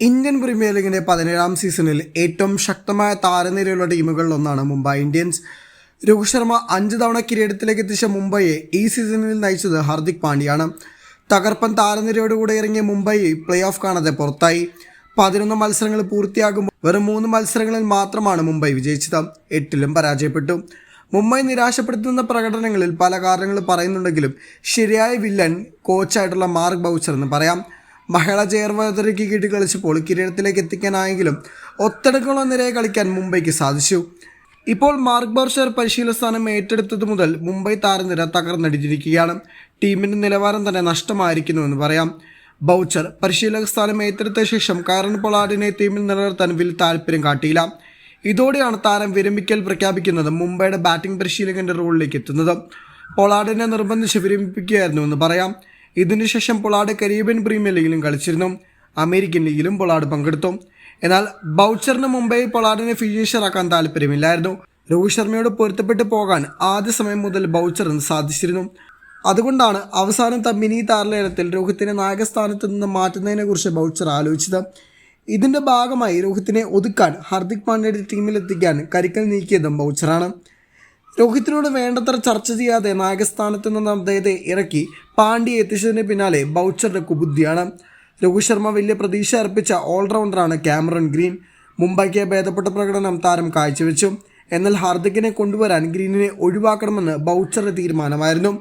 Indian premier ലീഗിന്റെ പതിനേഴാം സീസണിൽ ഏറ്റവും ശക്തമായ താരനിരയുള്ള ടീമുകളിൽ ഒന്നാണ് മുംബൈ ഇന്ത്യൻസ്. രോഹിത് ശർമ്മ അഞ്ച് തവണ കിരീടത്തിലേക്ക് എത്തിച്ച മുംബൈയെ ഈ സീസണിൽ നയിച്ചത് ഹാർദിക് പാണ്ഡ്യയാണ്. തകർപ്പൻ താരനിരയോടുകൂടെ ഇറങ്ങിയ മുംബൈ പ്ലേ ഓഫ് കാണാതെ പുറത്തായി. പതിനൊന്ന് മത്സരങ്ങൾ പൂർത്തിയാകുമ്പോൾ വെറും മൂന്ന് മത്സരങ്ങളിൽ മാത്രമാണ് മുംബൈ വിജയിച്ചത്. എട്ടിലും പരാജയപ്പെട്ടു. മുംബൈ നിരാശപ്പെടുത്തുന്ന പ്രകടനങ്ങളിൽ പല കാരണങ്ങൾ പറയുന്നുണ്ടെങ്കിലും ശരിയായ വില്ലൻ കോച്ചായിട്ടുള്ള മാർക്ക് ബൗച്ചർ എന്ന് പറയാം. മഹിള ജയർവർദ്ധനയ്ക്ക് കളിച്ച് കളിച്ചപ്പോൾ കിരീടത്തിലേക്ക് എത്തിക്കാനായെങ്കിലും ഒത്തടക്കമുള്ള നിരയെ കളിക്കാൻ മുംബൈക്ക് സാധിച്ചു. ഇപ്പോൾ മാർക്ക് ബർഷർ പരിശീലന സ്ഥാനം ഏറ്റെടുത്തത് മുതൽ മുംബൈ താരനിര തകർന്നടിച്ചിരിക്കുകയാണ് ടീമിന്റെ നിലവാരം തന്നെ നഷ്ടമായിരിക്കുന്നുവെന്ന് പറയാം. ബൗച്ചർ പരിശീലക സ്ഥാനം ഏറ്റെടുത്ത ശേഷം കയറൻ പൊളാഡിനെ ടീമിൽ നിലനിർത്താൻ വലിയ താല്പര്യം കാട്ടിയില്ല. ഇതോടെയാണ് താരം വിരമിക്കൽ പ്രഖ്യാപിക്കുന്നത് മുംബൈയുടെ ബാറ്റിംഗ് പരിശീലകന്റെ റോളിലേക്ക് എത്തുന്നത്. പൊളാഡിനെ നിർബന്ധിച്ച് വിരമിപ്പിക്കുകയായിരുന്നു എന്ന് പറയാം. ഇതിനുശേഷം പൊളാഡ് കരീബിയൻ പ്രീമിയർ ലീഗിലും കളിച്ചിരുന്നു. അമേരിക്കൻ ലീഗിലും പൊളാഡ് പങ്കെടുത്തു. എന്നാൽ ബൗച്ചറിന് മുംബൈ പൊളാഡിനെ ഫിനിഷറാക്കാൻ താല്പര്യമില്ലായിരുന്നു. രോഹിത് ശർമ്മയോട് പൊരുത്തപ്പെട്ടു പോകാൻ ആദ്യ സമയം മുതൽ ബൗച്ചറിന് സാധിച്ചിരുന്നു. അതുകൊണ്ടാണ് അവസാനം തമ്മിനി താരലേലത്തിൽ രോഹിത്തിനെ നായകസ്ഥാനത്ത് നിന്ന് മാറ്റുന്നതിനെക്കുറിച്ച് ബൗച്ചർ ആലോചിച്ചത്. ഇതിന്റെ ഭാഗമായി രോഹിത്തിനെ ഒതുക്കാൻ ഹാർദിക് പാണ്ഡ്യയുടെ ടീമിലെത്തിക്കാൻ കരിക്കൽ നീക്കിയതും ബൗച്ചറാണ്. രോഹിത്തിനോട് വേണ്ടത്ര ചർച്ച ചെയ്യാതെ നായകസ്ഥാനത്ത് നിന്ന് അദ്ദേഹത്തെ ഇറക്കി പാണ്ഡ്യയെ എത്തിച്ചതിന് പിന്നാലെ ബൗച്ചറുടെ കുബുദ്ധിയാണ് രോഹിത് ശർമ്മ വലിയ പ്രതീക്ഷ അർപ്പിച്ച ഓൾറൗണ്ടറാണ് ക്യാമറൺ ഗ്രീൻ. മുംബൈക്ക് ഭേദപ്പെട്ട പ്രകടനം താരം കാഴ്ചവെച്ചു. എന്നാൽ ഹാർദിക്കിനെ കൊണ്ടുവരാൻ ഗ്രീനിനെ ഒഴിവാക്കണമെന്ന് ബൗച്ചറുടെ തീരുമാനമായിരുന്നു.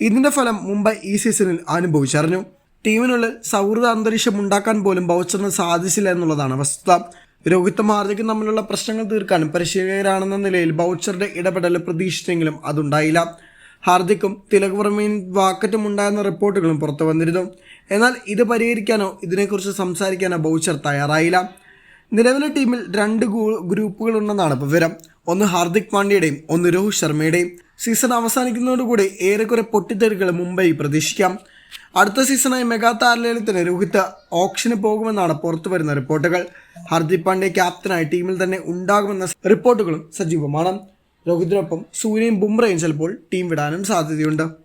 ഇതിന്റെ ഫലം മുംബൈ ഈ സീസണിൽ അനുഭവിച്ചറിഞ്ഞു. ടീമിനുള്ളിൽ സൗഹൃദ അന്തരീക്ഷം ഉണ്ടാക്കാൻ പോലും ബൗച്ചറിന് സാധിച്ചില്ല എന്നുള്ളതാണ് വസ്തുത. രോഹിത്തും ഹാർദിക്കും തമ്മിലുള്ള പ്രശ്നങ്ങൾ തീർക്കാൻ പരിശീലകരാണെന്ന നിലയിൽ ബൗച്ചറുടെ ഇടപെടൽ പ്രതീക്ഷിച്ചെങ്കിലും അതുണ്ടായില്ല. ഹാർദിക്കും തിലക് വർമ്മയും വാക്കറ്റും ഉണ്ടായെന്ന റിപ്പോർട്ടുകളും പുറത്തു വന്നിരുന്നു. എന്നാൽ ഇത് പരിഹരിക്കാനോ ഇതിനെക്കുറിച്ച് സംസാരിക്കാനോ ബൗച്ചർ തയ്യാറായില്ല. നിലവിലെ ടീമിൽ രണ്ട് ഗ്രൂപ്പുകളുണ്ടെന്നാണ് വിവരം. ഒന്ന് ഹാർദിക് പാണ്ഡ്യയുടെയും ഒന്ന് രോഹിത് ശർമ്മയുടെയും. സീസൺ അവസാനിക്കുന്നതോടുകൂടി ഏറെക്കുറെ പൊട്ടിത്തെറികൾ മുംബൈ പ്രതീക്ഷിക്കാം. അടുത്ത സീസണായി മെഗാ താരലേലത്തിന് രോഹിത് ഓപ്ഷന് പോകുമെന്നാണ് പുറത്തു വരുന്ന റിപ്പോർട്ടുകൾ. ഹാർദിക് പാണ്ഡ്യ ക്യാപ്റ്റനായി ടീമിൽ തന്നെ ഉണ്ടാകുമെന്ന റിപ്പോർട്ടുകളും സജീവമാണ്. രോഹിതിനൊപ്പം സൂര്യയും ബുംറയും ചിലപ്പോൾ ടീം വിടാനും സാധ്യതയുണ്ട്.